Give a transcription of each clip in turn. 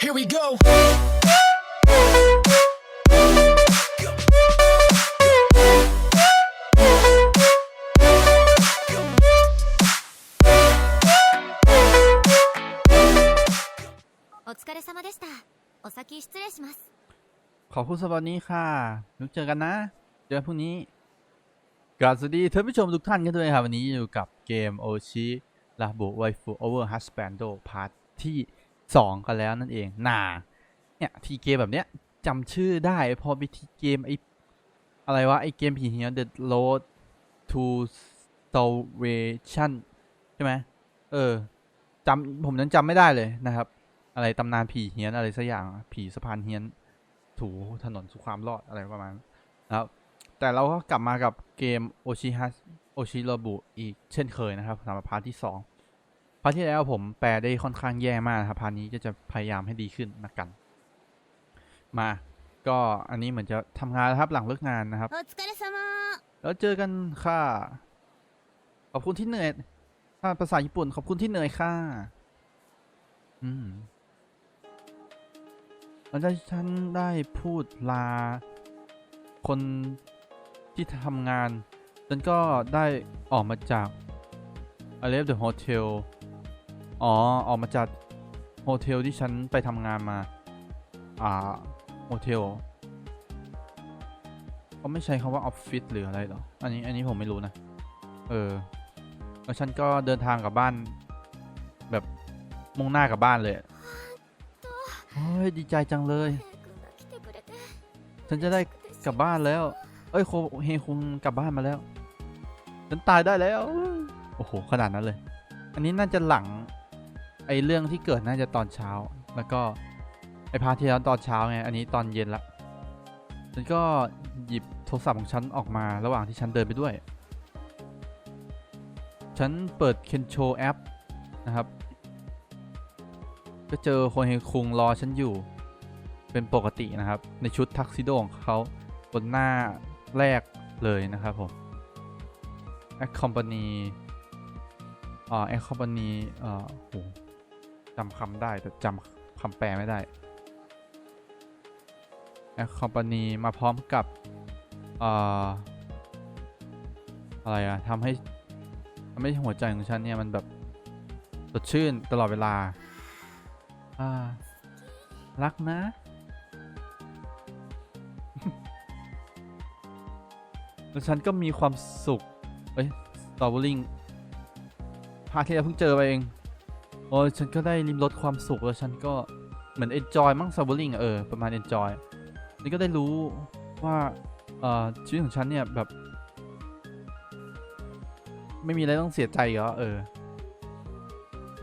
Here we go. お疲れ様でしたお先失礼します ขอบคุณสำหรับวันนี้ค่ะแล้วเจอกันนะ เจอกันพรุ่งนี้กราบสวัสดีท่านผู้ชมทุกท่านกันด้วยครับ วันนี้อยู่กับเกมโอชิลาบุไวฟูโอเวอร์ฮัสแบนโดพาร์ทที่ 2 กันแล้วนั่นเองนาเนี่ยทีเกมแบบเนี้ยจำชื่อได้พอไปทีเกมไออะไรวะไอเกมผีเฮีย The Road to Salvation ใช่ไหมเออจำผมนั้นจำไม่ได้เลยนะครับ อะไรตำนานผีเฮียนอะไรสักอย่างผีสะพานเฮียน ถูถนนสู่ความรอดอะไรประมาณนั้นนะครับ แต่เราก็กลับมากับเกมโอชิฮัสโอชิโรบุอีกเช่นเคยนะครับสำหรับพาร์ทที่ 2 พาร์ทที่แล้วผมแปลได้ค่อนข้างแย่มากครับพาร์ทนี้จะจะพยายามให้ดีขึ้นนะกัน มา ก็อันนี้เหมือนจะทำงานนะครับหลังเลิกงานนะครับ แล้วเจอกันค่ะ ขอบคุณที่เหนื่อยถ้าภาษาญี่ปุ่นขอบคุณที่เหนื่อยค่ะ อืมหลังจากฉันได้พูดลา คนที่ทำงาน ฉันก็ได้ออกมาจาก I left the โฮเทล อ๋อ ออกมาจากโฮเทลที่ฉันไปทำงานมา อ่า โฮเทลก็ไม่ใช่คาว่าออฟฟิศหรืออะไรหรอ อันนี้ อันนี้ผมไม่รู้นะ เออ แล้วฉันก็เดินทางกลับบ้าน แบบมุ่งหน้ากลับบ้านเลยเฮ้ย ดีใจจังเลย ฉันจะได้กลับบ้านแล้ว เอ้ยโคเฮคงกลับบ้านมาแล้ว ฉันตายได้แล้ว โอ้โห ขนาดนั้นเลย อันนี้น่าจะหลัง อเรื่องที่เกิดน่าจะตอนเช้า แล้วก็ไอพาร์ทที่แล้วตอนเช้าไง อันนี้ตอนเย็นละฉันก็หยิบโทรศัพท์ของฉันออกมาระหว่างที่ฉันเดินไปด้วย ฉันเปิดเคนโชแอปนะครับ ก็เจอโคเฮคุงรอฉันอยู่เป็นปกตินะครับ ในชุดทักซิโดของเขาบนหน้าแรกเลยนะครับผม accompany อ่า accompany เอ่อโห จำคำได้แต่จำคำแปลไม่ได้ accompany มาพร้อมกับเอ่ออะไรอะทำให้ทำให้หัวใจของฉันเนี่ย มันแบบสดชื่นตลอดเวลา อ่า รักนะ แล้วฉันก็มีความสุข เอ้ยสตอเบอรี่พาร์ทที่เราเพิ่งเจอไปเอง โอ้ยฉันก็ได้ริมรสความสุขแล้วฉันก็เหมือน enjoy มั่งสตรอเบอรี่เออ ประมาณ enjoy นี่ก็ได้รู้ว่าเอ่อชีวิตของฉันเนี่ยแบบ ไม่มีอะไรต้องเสียใจเหรอเออ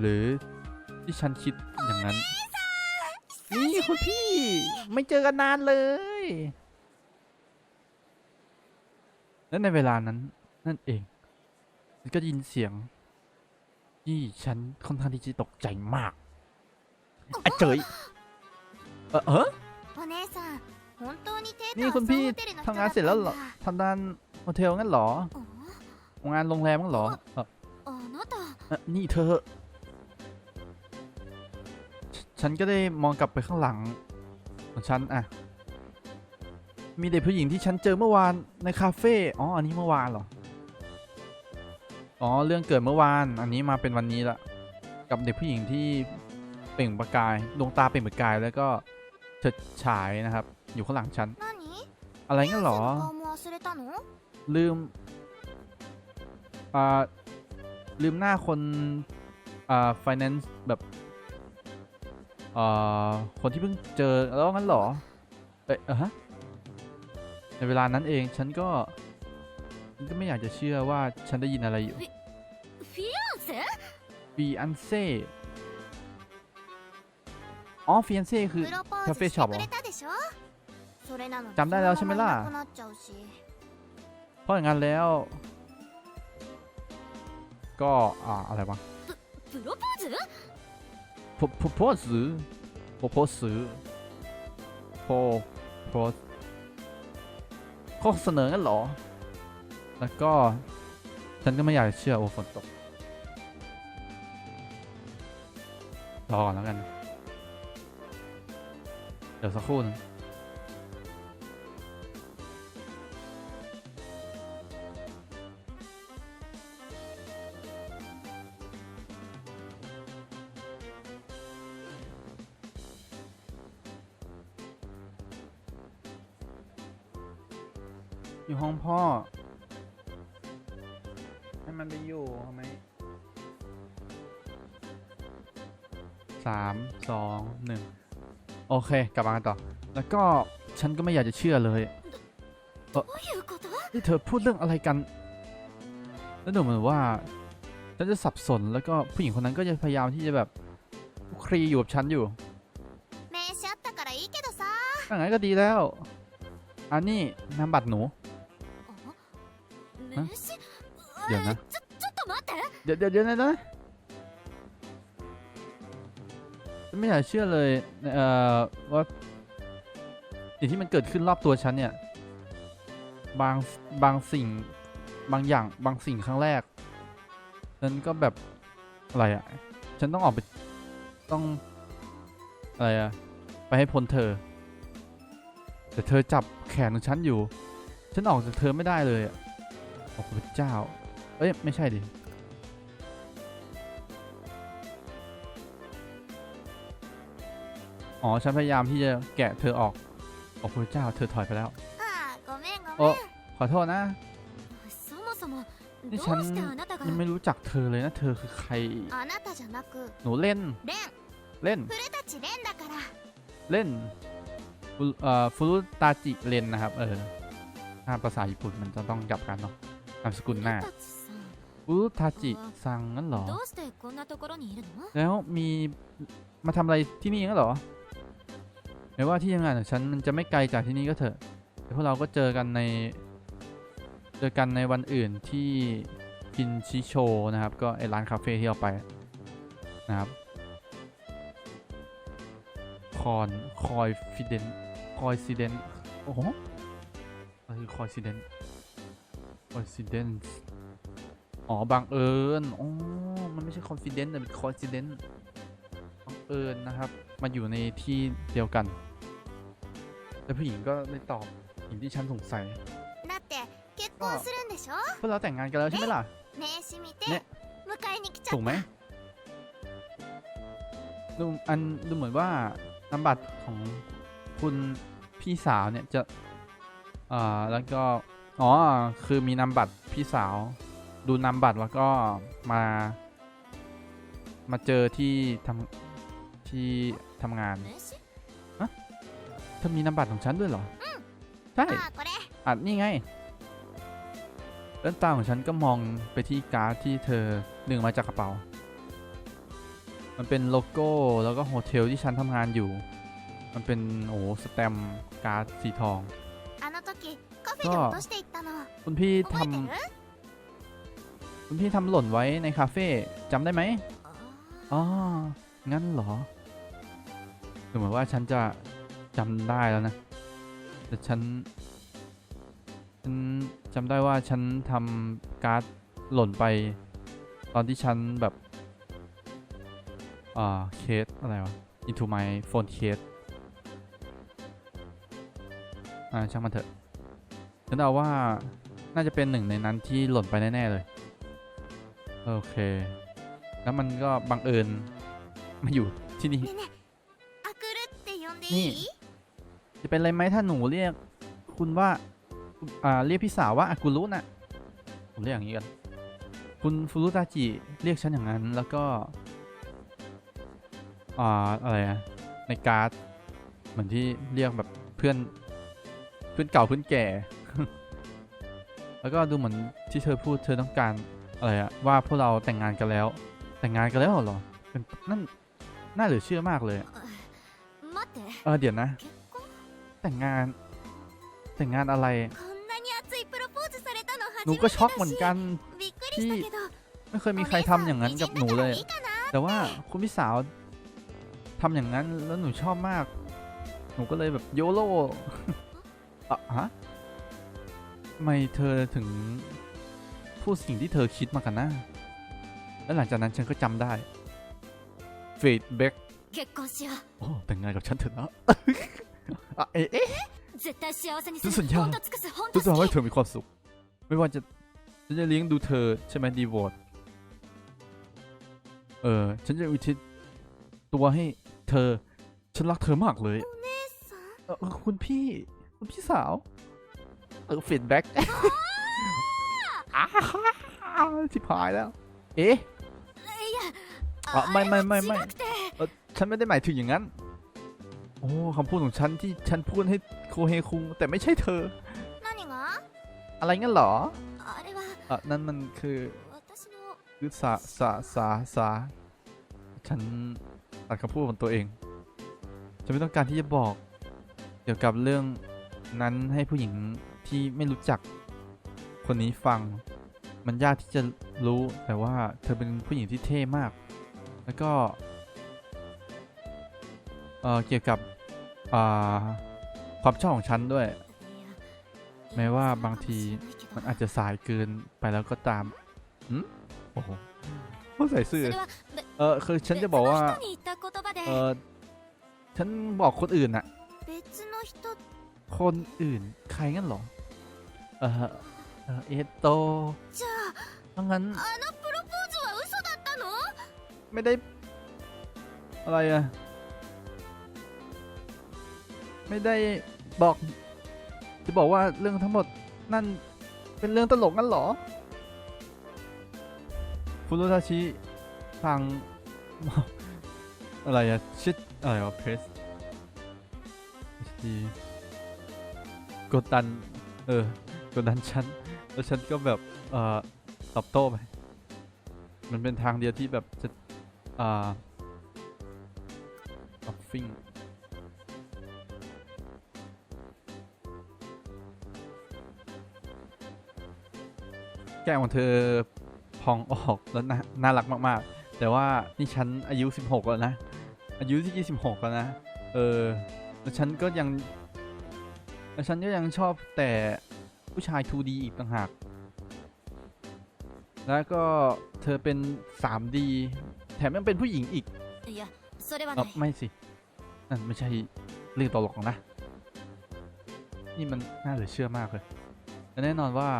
หรือที่ฉันคิดอย่างนั้น นี่คุณพี่ ไม่เจอกันนานเลยและในเวลานั้นนั่นเองฉันก็ยินเสียง ที่ฉันค่อนข้างที่จะตกใจมากอ้เจยเออเออนี่คุณพี่ทำงานเสร็จแล้วเหรอทำงานโฮเทลงั้นเหรองานโรงแรมงั้นเหรอนี่เธอ ฉันก็ได้มองกลับไปข้างหลังของฉันอะมีเด็กผู้หญิงที่ฉันเจอเมื่อวานในคาเฟ่ อ๋อ อันนี้เมื่อวานเหรอ อ๋อ เรื่องเกิดเมื่อวาน อันนี้มาเป็นวันนี้ละ กับเด็กผู้หญิงที่เปล่งประกาย ดวงตาเปล่งประกายแล้วก็เฉิดฉายนะครับ อยู่ข้างหลังฉัน อะไรงั้นหรอ ลืม อ่า ลืมหน้าคน อ่า finance แบบอ่าคนที่เพิ่งเจอแล้วงั้นหรอ เอ๊ะฮะ ในเวลานั้นเองฉันก็ ก็ไม่อยากจะเชื่อว่าฉันได้ยินอะไรอยู่ฟิอันเซ่ฟิอันเซ่อ๋อฟิอันเซ่คือคาเฟ่ช็อปหรอจำได้แล้วใช่ไหมล่ะ เพราะอย่างนั้นแล้ว ก็อ่าอะไรวะโปรโพสโปรโพสโปรโพสโโพสข้อเสนอนั่นหรอ แล้วก็ ฉันก็ไม่อยากเชื่อโอ้ฝนตกรอก่อนแล้วกัน เดี๋ยวสักครู่นึง เค กลับมาต่อ แล้วก็ฉันก็ไม่อยากจะเชื่อเลยที่เธอพูดเรื่องอะไรกัน แล้วหนูเหมือนว่าฉันจะสับสนแล้วก็ผู้หญิงคนนั้นก็จะพยายามที่จะแบบครีอยู่กับฉันอยู่ถ้างั้นก็ดีแล้ว อันนี้นามบัตรหนู เดี๋ยวนะ เดี๋ยวเดี๋ยวนะ ไม่อยากเชื่อเลยเอ่อว่าสิ่งที่มันเกิดขึ้นรอบตัวฉันเนี่ย บางบางสิ่งบางอย่างบางสิ่งครั้งแรกฉันก็แบบอะไรอะฉันต้องออกไปต้องอะไรอะไปให้พ้นเธอ แต่เธอจับแขนของฉันอยู่ ฉันออกจากเธอไม่ได้เลยอะโอ้พระเจ้า เอ้ย ไม่ใช่ดิ อ๋อ ฉันพยายามที่จะแกะเธอออก โอ้พระเจ้า เธอถอยไปแล้ว โอ้ขอโทษนะ นี่ฉันยังไม่รู้จักเธอเลยนะ เธอคือใคร หนูเล่น เล่น เล่นเล่นฟูรุตาจิเล่นนะครับ เออถ้าภาษาญี่ปุ่นมันจะต้องจับกันเนาะนามสกุลหน้าฟูรุตาจิซังนั่นหรอ แล้วมีมาทำอะไรที่นี่งั้นหรอ แม้ว่าที่ทำงานของฉันมันจะไม่ไกลจากที่นี่ก็เถอะแต่พวกเราก็เจอกันใน เจอกันในวันอื่นที่กินชิโชนะครับ ก็ไอร้านคาเฟ่ที่เราไปนะครับคอนคอยฟิเดนคอยซิเดนโอ้โหอะไรคือคอยซิเดนคอยซิเดนอ๋อบังเอิญอ๋อมันไม่ใช่คอนฟิเดนต์แต่เป็นคอยซิเดนบังเอิญนะครับ มาอยู่ในที่เดียวกัน แต่ผู้หญิงก็เลยตอบสิ่งที่ฉันสงสัย だって結婚するんでしょ พวกเราแต่งงานกันแล้วใช่ไหมล่ะ 名刺見てね迎えに来ちゃ ถู っ กไหม た ดูอันดูเหมือนว่านามบัตรของคุณพี่สาวเนี่ยจะอ่าแล้วก็อ๋อคือมีนามบัตรพี่สาว ดูนามบัตรแล้วก็มา มาเจอที่ทำที่ทำงาน ฮะเธอมีนามบัตรของฉันด้วยเหรอ ใช่อัดนี่ไงด้านตาของฉันก็มองไปที่การ์ดที่เธอดึงมาจากกระเป๋า มันเป็นโลโก้แล้วก็โฮเทลที่ฉันทำงานอยู่ มันเป็นโอ้สแตมการ์ดสีทองก็คุณพี่ทำคุณพี่ทำหล่นไว้ในคาเฟ่จำได้ไหมอ๋อ งั้นเหรอ คือเหมือนว่าฉันจะจำได้แล้วนะ แต่ฉัน ฉันจำได้ว่าฉันทำการ์ดหล่นไป ตอนที่ฉันแบบอ่าเคสอะไรวะ into my phone case อ่าช่างมันเถอะ ฉันเอาว่าน่าจะเป็นหนึ่งในนั้นที่หล่นไปแน่ ๆ เลย โอเค แล้วมันก็บังเอิญมาอยู่ที่นี่ นี่ จะเป็นไรไหมถ้าหนูเรียก คุณว่า อ่า เรียกพี่สาวว่าอากุรุนะผมเรียกอย่างนี้กัน คุณฟูรุตาจิเรียกฉันอย่างนั้น แล้วก็ อ่า อะไรนะในการ์ด เหมือนที่เรียกแบบเพื่อน เพื่อนเก่าเพื่อนแก่ แล้วก็ดูเหมือนที่เธอพูดเธอต้องการอะไรอะว่าพวกเราแต่งงานกันแล้ว แต่งงานกันแล้วเหรอเป็นนั่นน่าเหลือเชื่อมากเลย เออเดี๋ยวนะ แต่งงาน แต่งงานอะไร หนูก็ช็อกเหมือนกันที่ไม่เคยมีใครทำอย่างนั้นกับหนูเลย แต่ว่าคุณพี่สาวทำอย่างนั้นแล้วหนูชอบมาก หนูก็เลยแบบโยโล่ะฮะทำไมเธอถึงพูดสิ่งที่เธอคิดมากันนะ แล้วหลังจากนั้นฉันก็จำได้ ฟีดแบ็ก 結婚しよ โอ้แต่งงานกับฉันเถอะนะ อ่ะเอ๊ะเอ๊ะ う絶対幸せにす嘘じゃんる本当尽くす本 ฉั 当 นจะทำให้ 好き เธอมีความสุข ไม่ว่าจะฉันจะเลี้ยงดูเธอใช่ไหมดีโวตเออ ฉันจะอุทิศตัวให้เธอ ฉันรักเธอมากเลย お姉さん เออเออคุณพี่ คุณพี่สาว เออฟีดแบ็กอ้าวชิบหายแล้ว เอ๊ะ いやあไม่ไม่ไม่ไม่ 違くて ฉันไม่ได้หมายถึงอย่างนั้น โอ้คำพูดของฉันที่ฉันพูดให้โคเฮคุง แต่ไม่ใช่เธอ 何が อะไรงั้นเหรอ あれは อ่ะนั่นมันคือ 私の คือสาสาสาสาฉันตัดคำพูดของตัวเอง ฉันไม่ต้องการที่จะบอก เกี่ยวกับเรื่องนั้นให้ผู้หญิงที่ไม่รู้จักคนนี้ฟัง มันยากที่จะรู้แต่ว่าเธอเป็นผู้หญิงที่เท่มาก แล้วก็ เออเกี่ยวกับความชอบของฉันด้วย แม้ว่าบางทีมันอาจจะสายเกินไปแล้วก็ตามอืมโอ้โหผู้ใส่เสื้อเออคือฉันจะบอกว่าเออฉันบอกคนอื่นอะคนอื่นใครงั้นหรอ เออเอโตถ้างั้นไม่ได้อะไรอะ ไม่ได้บอก จะบอกว่าเรื่องทั้งหมดนั่นเป็นเรื่องตลกงั้นหรอ ฟุรุทาชิทาง อะไรอะชิดอะไรวะเพรสดีกดดัน เออกดดันฉัน แล้วฉันก็แบบ เอ่อตอบโต้ไป มันเป็นทางเดียวที่แบบจะ อ่าออฟฟิง แก้มของเธอพองออกแล้วน่ารักมากๆ แต่ว่านี่ฉันอายุ 16 แล้วนะ อายุที่ 26 แล้วนะ เออแล้วฉันก็ยังแล้วฉันก็ยังชอบแต่ผู้ชาย 2D อีกต่างหาก แล้วก็เธอเป็น 3D แถมยังเป็นผู้หญิงอีกออไม่สิ นั่นไม่ใช่เรื่องตลกของนะ นี่มันน่าเหลือเชื่อมากเลยและแน่นอนว่า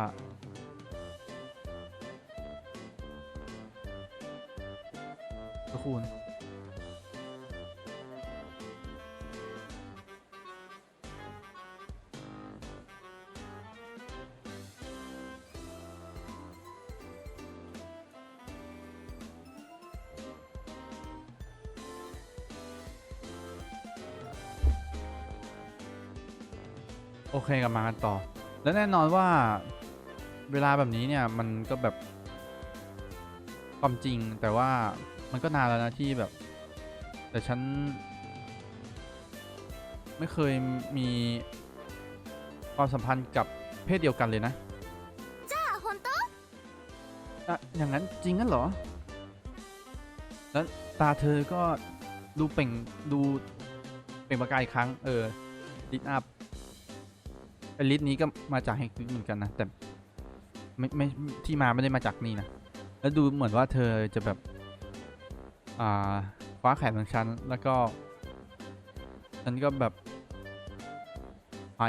สักครู่นะโอเคกลับมากันต่อ และแน่นอนว่าเวลาแบบนี้เนี่ยมันก็แบบความจริงแต่ว่า มันก็นานแล้วนะที่แบบ แต่ฉัน ไม่เคยมีความสัมพันธ์กับเพศเดียวกันเลยนะจ้าฮอนโตะอย่างนั้นจริงงั้นเหรอ แล้วตาเธอก็ดูเป่งดูเป่งประกายครั้ง เออลิทอัพไอลิทนี้ก็มาจากแฮกลิทเหมือนกันนะ แต่ไม่ไม่ที่มาไม่ได้มาจากนี่นะ แล้วดูเหมือนว่าเธอจะแบบ คว้าแขนของฉัน แล้วก็ฉันก็แบบไอ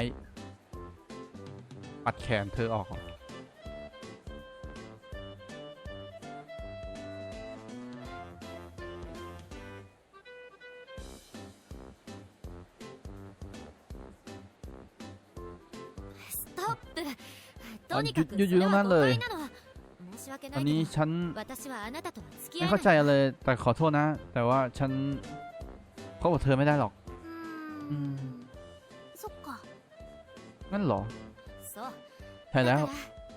ปัดแขนเธอออกอหยุดยุ่ตรงนั้นเลยตอนนี้ฉัน 私はあなたとは付き合 ไม่ えな เข้าย ใจอะไรแต่ขอโทษนะ แต่ว่าฉันคบกับเธอไม่ได้หรอก うーうんんそっか งั้นเหรอ そう ใช่แล้ว だから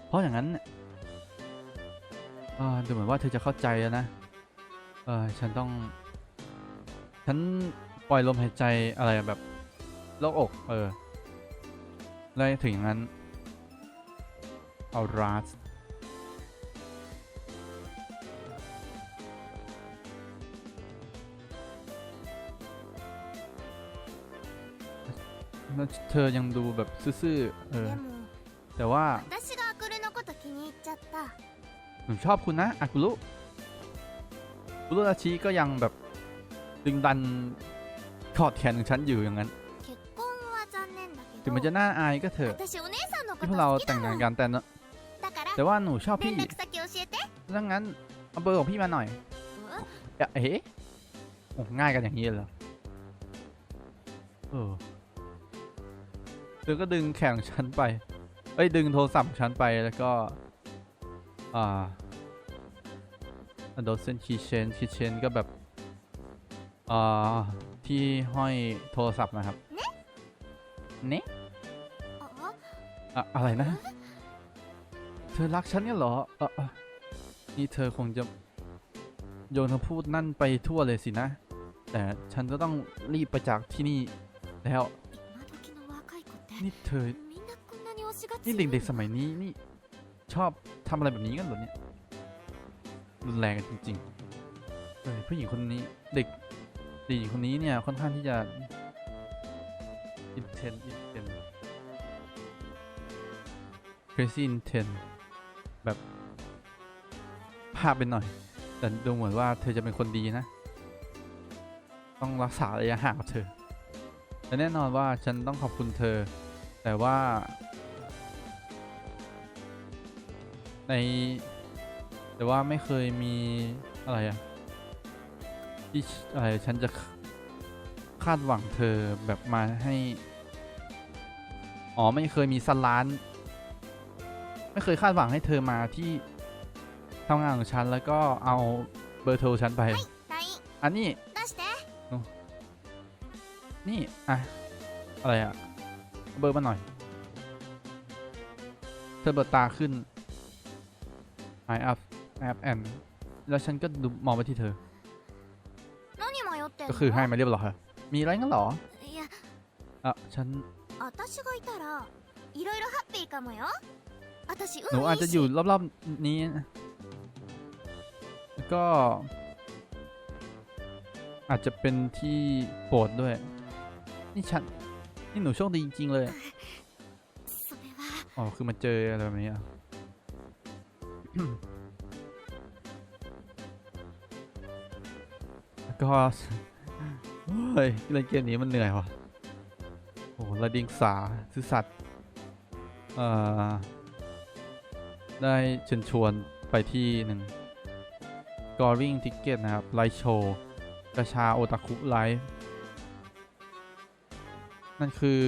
เพราะอย่างนั้นเนี่ยอ่าดูเหมือนว่าเธอจะเข้าใจแล้วนะ เออฉันต้อง ฉันปล่อยลมหายใจอะไรแบบโล่งอก เออแล้วถึงอย่างนั้น เอาราส แล้วเธอยังดูแบบซื่อๆ เออ でも แต่ว่า 私がアクルのこと気に入っちゃった ผมชอบคุณนะอากุรุคุรุราชิก็ยังแบบ ดึงดันขอดแขนของฉันอยู่อย่างนั้น 結婚は残念だけ ถึง ど มันจะน่าอายก็เถอะ 私お姉さんのこ ที่ と พวกเรา 好き แต่ だ ง も งาน ん กันแต่นะ だから แต่ว่าหนูชอบ 連 พี่ 絡先教えて ดังนั้นเอาเบอร์ของพี่มาหน่อย うわ เอ๊ะเอ๊ะโอ้ง่ายกันอย่างนี้เลยเหรอเออ เธอก็ดึงแข่งฉันไป เอ้ย ดึงโทรศัพท์ฉันไปแล้วก็ อ่าอดเซนคีเชนคีเชนก็แบบ อ่า ที่ห้อยโทรศัพท์นะครับ เนี่ยอะอะไรนะ เธอรักฉันกันเหรออะนี่เธอคงจะโยนคำพูดนั่นไปทั่วเลยสินะ แต่ฉันก็ต้องรีบไปจากที่นี่แล้ว นี่เธอ นี่เด็กๆสมัยนี้นี่ ชอบทำอะไรแบบนี้กันเหรอเนี่ยรุนแรงกันจริงๆเออผู้หญิงคนนี้เด็กผู้หญิงคนนี้เนี่ยค่อนข้างที่จะอินเทนอินเทน crazy intent แบบภาพเปหน่อย แต่ดูเหมือนว่าเธอจะเป็นคนดีนะ ต้องรักษาระยะห่างเธอและแน่นอนว่าฉันต้องขอบคุณเธอ แต่ว่า ใน แต่ว่าไม่เคยมีอะไรอะที่อะไรฉันจะคาดหวังเธอแบบมาให้ อ๋อ ไม่เคยมีสลาน ไม่เคยคาดหวังให้เธอมาที่ทำงานของฉันแล้วก็เอาเบอร์โทรฉันไป อันนี้ นี่อะอะไรอะ เบอร์มาหน่อยเธอเปิดตาขึ้น I up app and แล้วฉันก็ดูมองไปที่เธอ ก็คือให้มาเรียบร้อยมีอะไรงั้นหรออะฉันหนูอาจจะอยู่รอบๆนี้ ก็ อาจจะเป็นที่โปรดด้วย นี่ฉัน นี่หนูโชคดีจริง ๆ เลยอ๋อคือมาเจออะไรแบบนี้อะก็เฮ้ยเล่นเกมนี้มันเหนื่อยว่ะโอ้ระดิงสาซื่อสัตย์เอ่อได้เชิญชวนไปที่หนึ่ง g o r i ติ๊กเก็ตนะครับ ไลโชกระชาโอตาคุไลฟ์ นั่นคือ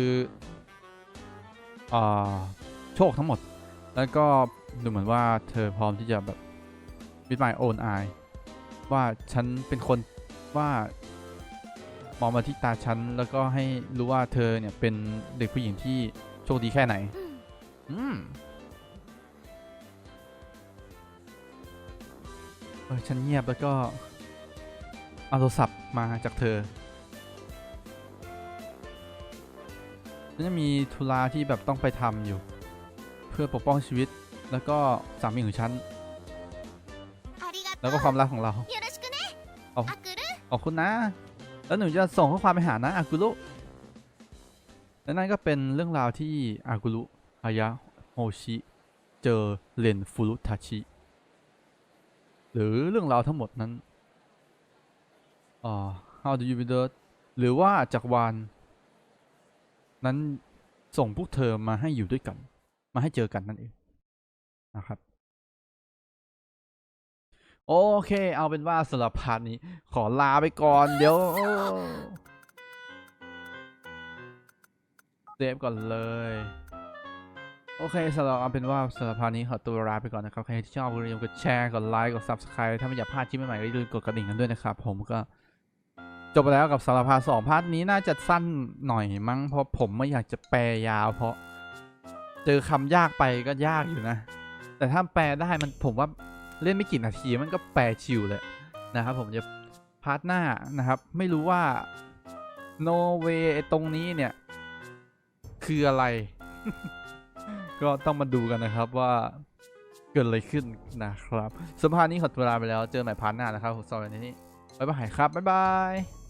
อ่าโชคทั้งหมด แล้วก็ดูเหมือนว่าเธอพร้อมที่จะแบบ with my own eye ว่าฉันเป็นคนว่ามองมาที่ตาฉัน แล้วก็ให้รู้ว่าเธอเนี่ยเป็นเด็กผู้หญิงที่โชคดีแค่ไหนうんอืมเออฉันเงียบแล้วก็เอาโทรศัพท์มาจากเธอ ฉันจะมีธุระที่แบบต้องไปทำอยู่ เพื่อปกป้องชีวิตแล้วก็สามีของฉัน แล้วก็ความรักของเราเอขอบคุณนะ แล้วหนูจะส่งข้อความไปหานะอากุลุและนั่นก็เป็นเรื่องราวที่อากุลุอายะโฮชิเจอเลนฟูรุทาชิหรือเรื่องราวทั้งหมดนั้นอ๋อ How do you build หรือว่าจักรวาล นั้นส่งพวกเธอมาให้อยู่ด้วยกัน มาให้เจอกันนั่นเองนะครับ โอเค เอาเป็นว่าสำหรับพาร์ทนี้ขอลาไปก่อนเดี๋ยวเซฟก่อนเลย โอเคสำหรับเอาเป็นว่าสำหรับพาร์ทนี้ขอตัวลาไปก่อนนะครับ ใครที่ชอบก็อย่าลืมกดแชร์กดไลค์กด Subscribe ถ้าไม่อยากพลาดคลิปใหม่ๆก็อย่าลืมกดกระดิ่งกันด้วยนะครับ ผมก็ จบไปแล้วกับสารพาสองพาร์ทนี้น่าจะสั้นหน่อยมั้งเพราะผมไม่อยากจะแปลยาว เพราะ เจอคำยากไปก็ยากอยู่นะ แต่ถ้าแปลได้มันผมว่าเล่นไม่กี่นาทีมันก็แปลชิวเลยนะครับ ผมจะพาร์ทหน้านะครับ ไม่รู้ว่าโนเวตรงนี้เนี่ย คืออะไร ก็ต้องมาดูกันนะครับว่าเกิดอะไรขึ้นนะครับสำหรับพาร์นี้ขอตัวลาไปแล้วเจอใหม่พาร์ทหน้านะครับผมสำหรับวันนี้บ๊ายบายครับ บ๊ายบาย